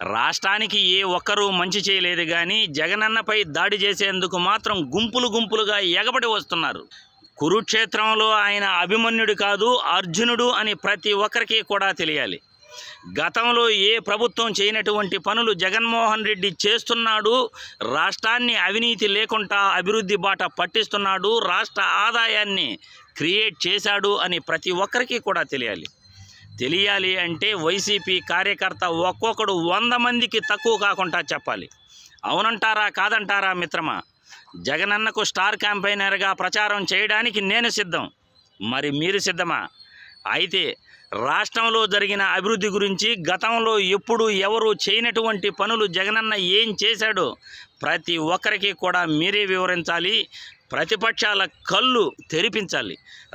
రాష్ట్రానికి ఏ ఒక్కరూ మంచి చేయలేదు కానీ జగనన్నపై దాడి చేసేందుకు మాత్రం గుంపులు గుంపులుగా ఎగబడి వస్తున్నారు. కురుక్షేత్రంలో ఆయన అభిమన్యుడు కాదు అర్జునుడు అని ప్రతి ఒక్కరికి కూడా తెలియాలి. గతంలో ఏ ప్రభుత్వం చేయనటువంటి పనులు జగన్మోహన్ రెడ్డి చేస్తున్నాడు రాష్ట్రాన్ని అవినీతి లేకుండా అభివృద్ధి బాట పట్టిస్తున్నాడు రాష్ట్ర ఆదాయాన్ని క్రియేట్ చేశాడు అని ప్రతి ఒక్కరికి కూడా తెలియాలి. తెలియాలి అంటే వైసీపీ కార్యకర్త ఒక్కొక్కడు వంద మందికి తక్కువ కాకుండా చెప్పాలి. అవునంటారా కాదంటారా మిత్రమా? జగనన్నకు స్టార్ క్యాంపైనర్గా ప్రచారం చేయడానికి నేను సిద్ధం. మరి మీరు సిద్ధమా? అయితే రాష్ట్రంలో జరిగిన అభివృద్ధి గురించి గతంలో ఎప్పుడు ఎవరు చేయనటువంటి పనులు జగనన్న ఏం చేశాడో ప్రతి ఒక్కరికి కూడా మీరే వివరించాలి. ప్రతిపక్షాల కళ్ళు తెరిపించాలి.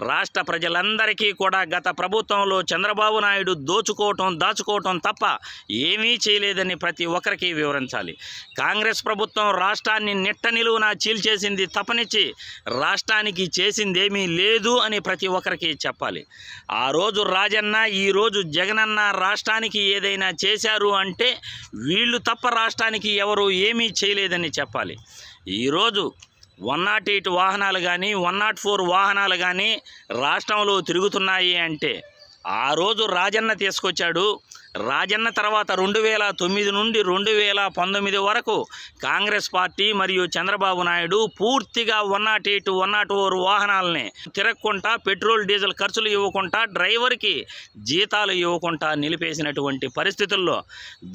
రాష్ట్ర ప్రజలందరికీ కూడా గత ప్రభుత్వంలో చంద్రబాబు నాయుడు దోచుకోవటం దాచుకోవటం తప్ప ఏమీ చేయలేదని ప్రతి ఒక్కరికి వివరించాలి. కాంగ్రెస్ ప్రభుత్వం రాష్ట్రాన్ని నిట్ట నిలువున చీల్చేసింది తప్పనిచ్చి రాష్ట్రానికి చేసిందేమీ లేదు అని ప్రతి ఒక్కరికి చెప్పాలి. ఆ రోజు రాజన్న ఈరోజు జగనన్న రాష్ట్రానికి ఏదైనా చేశారు అంటే వీళ్ళు తప్ప రాష్ట్రానికి ఎవరు ఏమీ చేయలేదని చెప్పాలి. ఈరోజు వన్ నాట్ ఎయిట్ వాహనాలు కానీ వన్ నాట్ ఫోర్ వాహనాలు కానీ రాష్ట్రంలో తిరుగుతున్నాయి అంటే ఆ రోజు రాజన్న తీసుకొచ్చాడు. రాజన్న తర్వాత రెండు వేల తొమ్మిది నుండి రెండు వేల పంతొమ్మిది వరకు కాంగ్రెస్ పార్టీ మరియు చంద్రబాబు నాయుడు పూర్తిగా one not eight one not four వాహనాలని తిరగకుండా పెట్రోల్ డీజిల్ ఖర్చులు ఇవ్వకుండా డ్రైవర్కి జీతాలు ఇవ్వకుండా నిలిపేసినటువంటి పరిస్థితుల్లో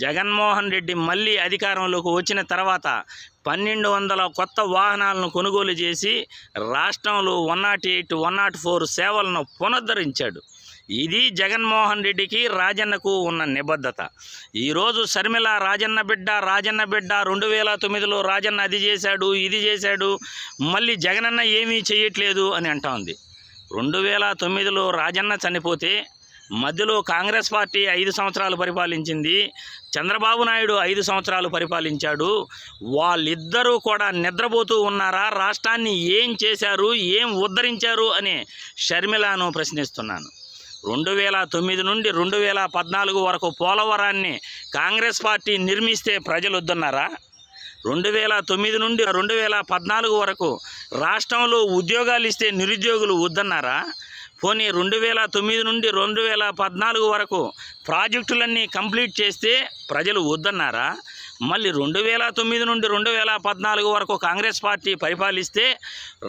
జగన్మోహన్ రెడ్డి మళ్ళీ అధికారంలోకి వచ్చిన తర్వాత పన్నెండు వందల కొత్త వాహనాలను కొనుగోలు చేసి రాష్ట్రంలో one not eight one not four సేవలను పునరుద్ధరించాడు. ఇది జగన్మోహన్ రెడ్డికి రాజన్నకు ఉన్న నిబద్ధత. ఈరోజు శర్మిల రాజన్న బిడ్డ రాజన్న బిడ్డ రెండు వేల తొమ్మిదిలో రాజన్న అది చేశాడు ఇది చేశాడు మళ్ళీ జగనన్న ఏమీ చేయట్లేదు అని అంటోంది రెండు వేల తొమ్మిదిలో రాజన్న చనిపోతే మధ్యలో కాంగ్రెస్ పార్టీ ఐదు సంవత్సరాలు పరిపాలించింది చంద్రబాబు నాయుడు ఐదు సంవత్సరాలు పరిపాలించాడు వాళ్ళిద్దరూ కూడా నిద్రపోతూ ఉన్నారా రాష్ట్రాన్ని ఏం చేశారు ఏం ఉద్ధరించారు అని షర్మిలను ప్రశ్నిస్తున్నాను. రెండు వేల తొమ్మిది నుండి రెండు వేల పద్నాలుగు వరకు పోలవరాన్ని కాంగ్రెస్ పార్టీ నిర్మిస్తే ప్రజలు వద్దన్నారా రెండు వేల తొమ్మిది నుండి రెండు వేల పద్నాలుగు వరకు రాష్ట్రంలో ఉద్యోగాలు ఇస్తే నిరుద్యోగులు వద్దన్నారా? పోనీ రెండు వేల తొమ్మిది నుండి రెండు వేల పద్నాలుగు వరకు ప్రాజెక్టులన్నీ కంప్లీట్ చేస్తే ప్రజలు వద్దన్నారా? మళ్ళీ రెండు వేల తొమ్మిది నుండి రెండు వేల పద్నాలుగు వరకు కాంగ్రెస్ పార్టీ పరిపాలిస్తే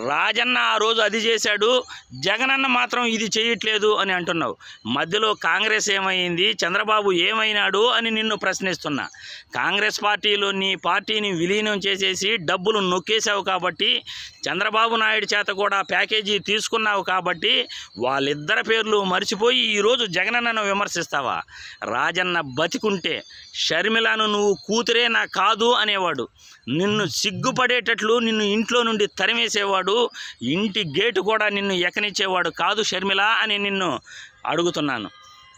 రాజన్న ఆ రోజు అది చేశాడు జగనన్న మాత్రం ఇది చేయట్లేదు అని అంటున్నావు. మధ్యలో కాంగ్రెస్ ఏమైంది చంద్రబాబు ఏమైనాడు అని నిన్ను ప్రశ్నిస్తున్నా. కాంగ్రెస్ పార్టీలో నీ పార్టీని విలీనం చేసేసి డబ్బులు నొక్కేశావు కాబట్టి చంద్రబాబు నాయుడు చేత కూడా ప్యాకేజీ తీసుకున్నావు కాబట్టి వాళ్ళిద్దరి పేర్లు మర్చిపోయి ఈరోజు జగనన్నను విమర్శిస్తావా? రాజన్న బతికుంటే షర్మిలను నువ్వు కూతురే నా కాదు అనేవాడు. నిన్ను సిగ్గుపడేటట్లు నిన్ను ఇంట్లో నుండి తరిమేసేవాడు. ఇంటి గేటు కూడా నిన్ను ఎక్కనిచ్చేవాడు కాదు షర్మిల అని నిన్ను అడుగుతున్నాను.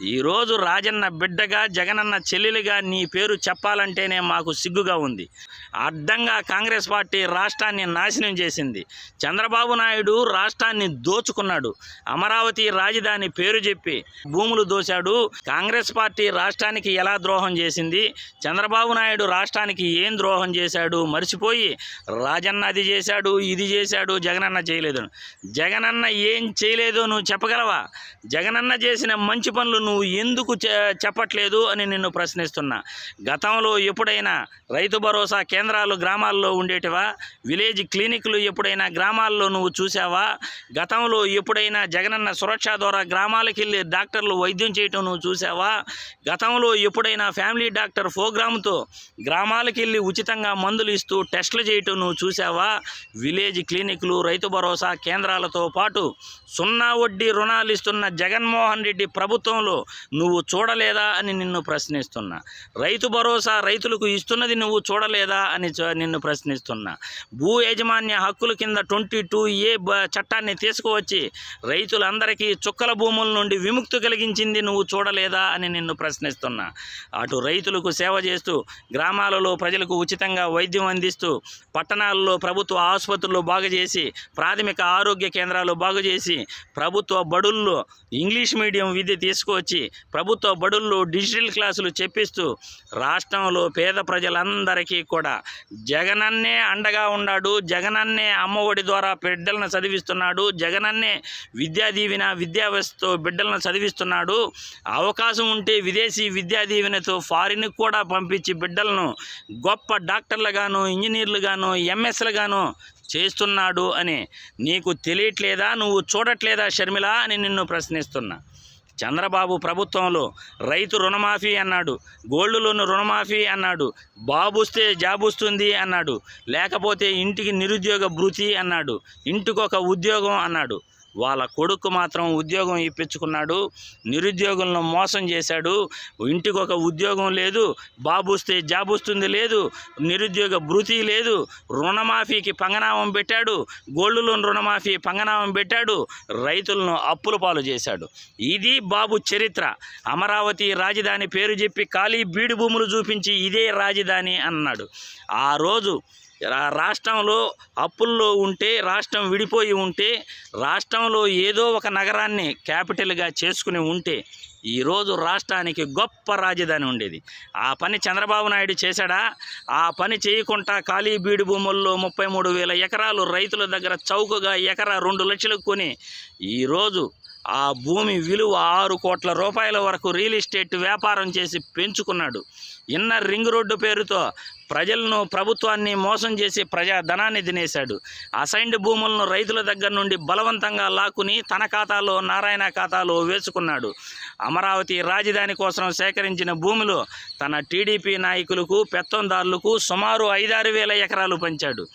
ఈరోజు రాజన్న బిడ్డగా జగనన్న చెల్లెలుగా నీ పేరు చెప్పాలంటేనే మాకు సిగ్గుగా ఉంది. అడ్డంగా కాంగ్రెస్ పార్టీ రాష్ట్రాన్ని నాశనం చేసింది. చంద్రబాబు నాయుడు రాష్ట్రాన్ని దోచుకున్నాడు. అమరావతి రాజధాని పేరు చెప్పి భూములు దోశాడు. కాంగ్రెస్ పార్టీ రాష్ట్రానికి ఎలా ద్రోహం చేసింది? చంద్రబాబు నాయుడు రాష్ట్రానికి ఏం ద్రోహం చేశాడు? మర్చిపోయి రాజన్న అది చేశాడు ఇది చేశాడు జగనన్న చేయలేదు. జగనన్న ఏం చేయలేదో నువ్వు చెప్పగలవా? జగనన్న చేసిన మంచి పనులు నువ్వు ఎందుకు చె- చెప్పట్లేదు అని నిన్ను ప్రశ్నిస్తున్నా. గతంలో ఎప్పుడైనా రైతు భరోసా కేంద్రాలు గ్రామాల్లో ఉండేటివా? విలేజ్ క్లినిక్లు ఎప్పుడైనా గ్రామాల్లో నువ్వు చూసావా గతంలో ఎప్పుడైనా జగనన్న సురక్ష ద్వారా గ్రామాలకు వెళ్ళి డాక్టర్లు వైద్యం చేయటం నువ్వు చూసావా గతంలో ఎప్పుడైనా ఫ్యామిలీ డాక్టర్ ప్రోగ్రామ్తో గ్రామాలకు వెళ్ళి ఉచితంగా మందులు ఇస్తూ టెస్టులు చేయటం నువ్వు చూసావా విలేజ్ క్లినిక్లు రైతు భరోసా కేంద్రాలతో పాటు సున్నా వడ్డీ రుణాలు ఇస్తున్న జగన్మోహన్ రెడ్డి ప్రభుత్వంలో నువ్వు చూడలేదా అని నిన్ను ప్రశ్నిస్తున్నా. రైతు భరోసా రైతులకు ఇస్తున్నది నువ్వు చూడలేదా అని చ- నిన్ను ప్రశ్నిస్తున్నా. భూ యాజమాన్య హక్కుల కింద ట్వంటీ టూ ఏ బ- చట్టాన్ని తీసుకువచ్చి రైతులందరికీ చుక్కల భూముల నుండి విముక్తి కలిగించింది నువ్వు చూడలేదా అని నిన్ను ప్రశ్నిస్తున్నా. అటు రైతులకు సేవ చేస్తూ గ్రామాలలో ప్రజలకు ఉచితంగా వైద్యం అందిస్తూ పట్టణాల్లో ప్రభుత్వ ఆసుపత్రులు బాగు చేసి ప్రాథమిక ఆరోగ్య కేంద్రాలు బాగు చేసి ప్రభుత్వ బడుల్లో ఇంగ్లీష్ మీడియం విద్య తీసుకువచ్చి తీసుకొచ్చి ప్రభుత్వ బడుల్లో డిజిటల్ క్లాసులు చెప్పిస్తూ రాష్ట్రంలో పేద ప్రజలందరికీ కూడా జగనన్నే అండగా ఉన్నాడు జగనన్నే అమ్మఒడి ద్వారా బిడ్డలను చదివిస్తున్నాడు జగనన్నే విద్యా దీవెన విద్యా వ్యవస్థతో బిడ్డలను చదివిస్తున్నాడు. అవకాశం ఉంటే విదేశీ విద్యా దీవెనతో ఫారిన్కి కూడా పంపించి బిడ్డలను గొప్ప డాక్టర్లుగాను ఇంజనీర్లుగాను ఎంఎస్లుగాను చేస్తున్నాడు అని నీకు తెలియట్లేదా? నువ్వు చూడట్లేదా? షర్మిల అని నిన్ను ప్రశ్నిస్తున్నా. చంద్రబాబు ప్రభుత్వంలో రైతు రుణమాఫీ అన్నాడు గోల్డ్ లోన్ రుణమాఫీ అన్నాడు బాబుస్తే జాబుస్తుంది అన్నాడు లేకపోతే ఇంటికి నిరుద్యోగ భృతి అన్నాడు ఇంటికొక ఉద్యోగం అన్నాడు. వాళ్ళ కొడుకు మాత్రం ఉద్యోగం ఇప్పించుకున్నాడు నిరుద్యోగులను మోసం చేశాడు. ఇంటికి ఒక ఉద్యోగం లేదు బాబు వస్తే జాబ్ వస్తుంది లేదు నిరుద్యోగ భృతి లేదు. రుణమాఫీకి పంగనామం పెట్టాడు గోల్డ్ లోన్ రుణమాఫీ పంగనామం పెట్టాడు రైతులను అప్పుల పాలు చేశాడు. ఇది బాబు చరిత్ర. అమరావతి రాజధాని పేరు చెప్పి ఖాళీ బీడు భూములు చూపించి ఇదే రాజధాని అన్నాడు. ఆ రోజు రాష్ట్రంలో అప్పుల్లో ఉంటే రాష్ట్రం విడిపోయి ఉంటే రాష్ట్రంలో ఏదో ఒక నగరాన్ని క్యాపిటల్గా చేసుకుని ఉంటే ఈరోజు రాష్ట్రానికి గొప్ప రాజధాని ఉండేది. ఆ పని చంద్రబాబు నాయుడు చేశాడా? ఆ పని చేయకుండా ఖాళీ బీడు భూముల్లో ముప్పై మూడు వేల ఎకరాలు రైతుల దగ్గర చౌకగా ఎకరా రెండు లక్షలకు కొని ఈరోజు ఆ భూమి విలువ ఆరు కోట్ల రూపాయల వరకు రియల్ ఎస్టేట్ వ్యాపారం చేసి పెంచుకున్నాడు. ఇన్నర్ రింగ్ రోడ్డు పేరుతో ప్రజలను ప్రభుత్వాన్ని మోసం చేసి ప్రజా ధనాన్ని తినేశాడు. అసైన్డ్ భూములను రైతుల దగ్గర నుండి బలవంతంగా లాక్కుని తన ఖాతాలో నారాయణ ఖాతాలో వేసుకున్నాడు. అమరావతి రాజధాని కోసం సేకరించిన భూమిలో తన టీడీపీ నాయకులకు పెత్తందారులకు సుమారు ఐదారు వేల ఎకరాలు పంచాడు.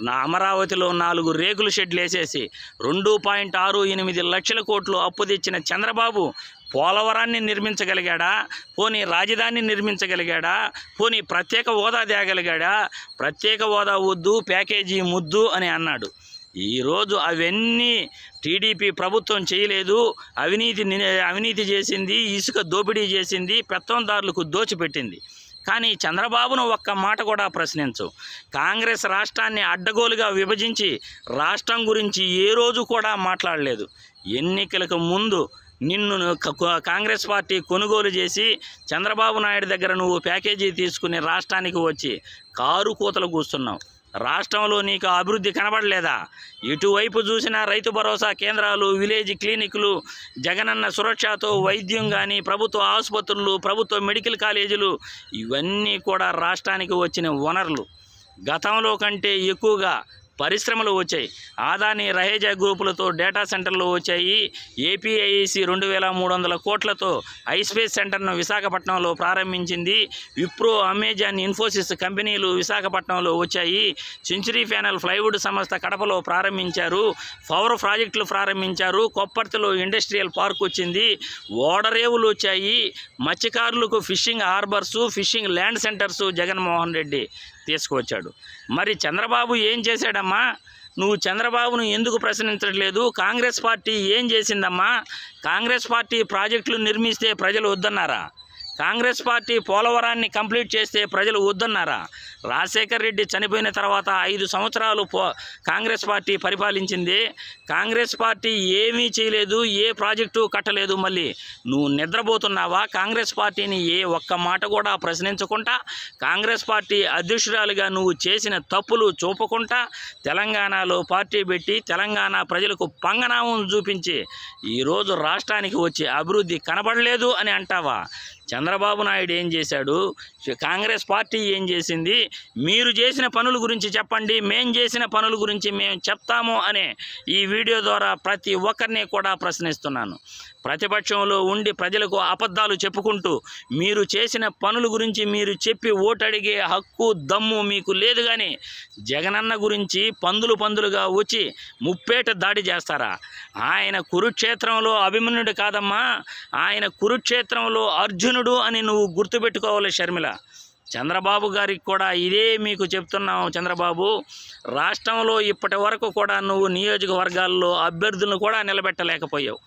అమరావతిలో నాలుగు రేకుల షెడ్లు వేసేసి రెండు పాయింట్ ఆరు ఎనిమిది లక్షల కోట్లు అప్పు తెచ్చిన చంద్రబాబు పోలవరాన్ని నిర్మించగలిగాడా? పోనీ రాజధాని నిర్మించగలిగాడా? పోనీ ప్రత్యేక హోదా తేగలిగాడా? ప్రత్యేక హోదా వద్దు ప్యాకేజీ ముద్దు అని అన్నాడు. ఈరోజు అవన్నీ టీడీపీ ప్రభుత్వం చేయలేదు. అవినీతి అవినీతి చేసింది ఇసుక దోపిడీ చేసింది పెత్తందారులకు దోచిపెట్టింది. కానీ చంద్రబాబును ఒక్క మాట కూడా ప్రశ్నించు. కాంగ్రెస్ రాష్ట్రాన్ని అడ్డగోలుగా విభజించి రాష్ట్రం గురించి ఏ రోజు కూడా మాట్లాడలేదు. ఎన్నికలకు ముందు నిన్ను కాంగ్రెస్ పార్టీ కొనుగోలు చేసి చంద్రబాబు నాయుడు దగ్గర నువ్వు ప్యాకేజీ తీసుకుని రాష్ట్రానికి వచ్చి కారు కూతలు కూస్తున్నావు. రాష్ట్రంలో నీకు అభివృద్ధి కనబడలేదా? ఇటువైపు చూసినా రైతు భరోసా కేంద్రాలు విలేజ్ క్లినిక్లు జగనన్న సురక్షతో వైద్యం కానీ ప్రభుత్వ ఆసుపత్రులు ప్రభుత్వ మెడికల్ కాలేజీలు ఇవన్నీ కూడా రాష్ట్రానికి వచ్చిన వనరులు. గతంలో కంటే ఎక్కువగా పరిశ్రమలు వచ్చాయి. ఆదాని రహేజా గ్రూపులతో డేటా సెంటర్లు వచ్చాయి. ఏపీఐసి రెండు వేల మూడు వందల కోట్లతో ఐస్పేస్ సెంటర్ను విశాఖపట్నంలో ప్రారంభించింది. విప్రో అమెజాన్ ఇన్ఫోసిస్ కంపెనీలు విశాఖపట్నంలో వచ్చాయి. సెంచురీ ప్యానల్ ప్లైవుడ్ సంస్థ కడపలో ప్రారంభించారు. పవర్ ప్రాజెక్టులు ప్రారంభించారు. కొప్పర్తిలో ఇండస్ట్రియల్ పార్క్ వచ్చింది. ఓడరేవులు వచ్చాయి. మత్స్యకారులకు fishing harbours fishing land centres Jaganmohan Reddy. తీసుకువచ్చాడు. మరి చంద్రబాబు ఏం చేశాడమ్మా? నువ్వు చంద్రబాబును ఎందుకు ప్రశ్నించట్లేదు? కాంగ్రెస్ పార్టీ ఏం చేసిందమ్మా? కాంగ్రెస్ పార్టీ ప్రాజెక్టులు నిర్మిస్తే ప్రజలు వద్దన్నారా? కాంగ్రెస్ పార్టీ పోలవరాన్ని కంప్లీట్ చేస్తే ప్రజలు వద్దన్నారా రాజశేఖర్ రెడ్డి చనిపోయిన తర్వాత ఐదు సంవత్సరాలు పో కాంగ్రెస్ పార్టీ పరిపాలించింది. కాంగ్రెస్ పార్టీ ఏమీ చేయలేదు ఏ ప్రాజెక్టు కట్టలేదు మళ్ళీ. నువ్వు నిద్రపోతున్నావా? కాంగ్రెస్ పార్టీని ఏ ఒక్క మాట కూడా ప్రశ్నించకుండా కాంగ్రెస్ పార్టీ అధ్యక్షురాలుగా నువ్వు చేసిన తప్పులు చూపకుండా తెలంగాణలో పార్టీ పెట్టి తెలంగాణ ప్రజలకు పంగనామం చూపించి ఈరోజు రాష్ట్రానికి వచ్చి అభివృద్ధి కనబడలేదు అని అంటావా? చంద్రబాబు నాయుడు ఏం చేశాడు? కాంగ్రెస్ పార్టీ ఏం చేసింది? మీరు చేసిన పనుల గురించి చెప్పండి మేం చేసిన పనుల గురించి మేము చెప్తాము అనే ఈ వీడియో ద్వారా ప్రతి ఒక్కరిని కూడా ప్రశ్నిస్తున్నాను. ప్రతిపక్షంలో ఉండి ప్రజలకు అబద్ధాలు చెప్పుకుంటూ మీరు చేసిన పనుల గురించి మీరు చెప్పి ఓటడిగే హక్కు దమ్ము మీకు లేదు కానీ జగనన్న గురించి పందులు పందులుగా వచ్చి ముప్పేట దాడి చేస్తారా? ఆయన కురుక్షేత్రంలో అభిమన్యుడు కాదమ్మా ఆయన కురుక్షేత్రంలో అర్జునుడు అని నువ్వు గుర్తుపెట్టుకోవాలి షర్మిల. చంద్రబాబు గారికి కూడా ఇదే మీకు చెప్తున్నావు చంద్రబాబు. రాష్ట్రంలో ఇప్పటి వరకు కూడా నువ్వు నియోజకవర్గాల్లో అభ్యర్థులను కూడా నిలబెట్టలేకపోయావు.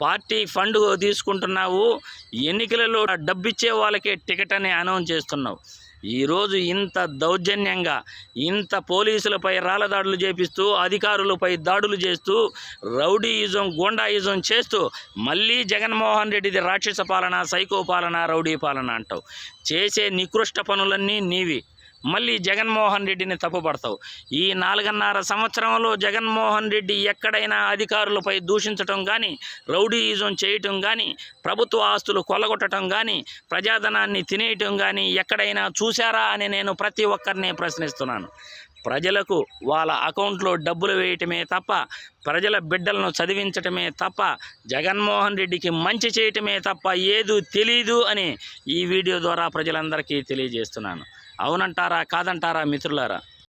పార్టీ ఫండ్ తీసుకుంటున్నావు ఎన్నికలలో డబ్బిచ్చే వాళ్ళకే టికెట్ అని అనౌన్స్ చేస్తున్నావు. ఈరోజు ఇంత దౌర్జన్యంగా ఇంత పోలీసులపై రాళ్ళదాడులు చేపిస్తూ అధికారులపై దాడులు చేస్తూ రౌడీయిజం గోండాయిజం చేస్తూ మళ్ళీ జగన్మోహన్ రెడ్డిది రాక్షస పాలన సైకో పాలన రౌడీ పాలన అంటావు. చేసే నికృష్ట పనులన్నీ నీవి. మళ్ళీ జగన్మోహన్ రెడ్డిని తప్పుపడతావు. ఈ నాలుగన్నర సంవత్సరంలో జగన్మోహన్ రెడ్డి ఎక్కడైనా అధికారులపై దూషించటం కానీ రౌడీయిజం చేయటం కానీ ప్రభుత్వ ఆస్తులు కొల్లగొట్టడం కానీ ప్రజాధనాన్ని తినేయటం కానీ ఎక్కడైనా చూశారా అని నేను ప్రతి ఒక్కరిని ప్రశ్నిస్తున్నాను. ప్రజలకు వాళ్ళ అకౌంట్లో డబ్బులు వేయటమే తప్ప ప్రజల బిడ్డలను చదివించటమే తప్ప జగన్మోహన్ రెడ్డికి మంచి చేయటమే తప్ప ఏదు తెలీదు అని ఈ వీడియో ద్వారా ప్రజలందరికీ తెలియజేస్తున్నాను. అవునంటారా కాదంటారా మిత్రులారా?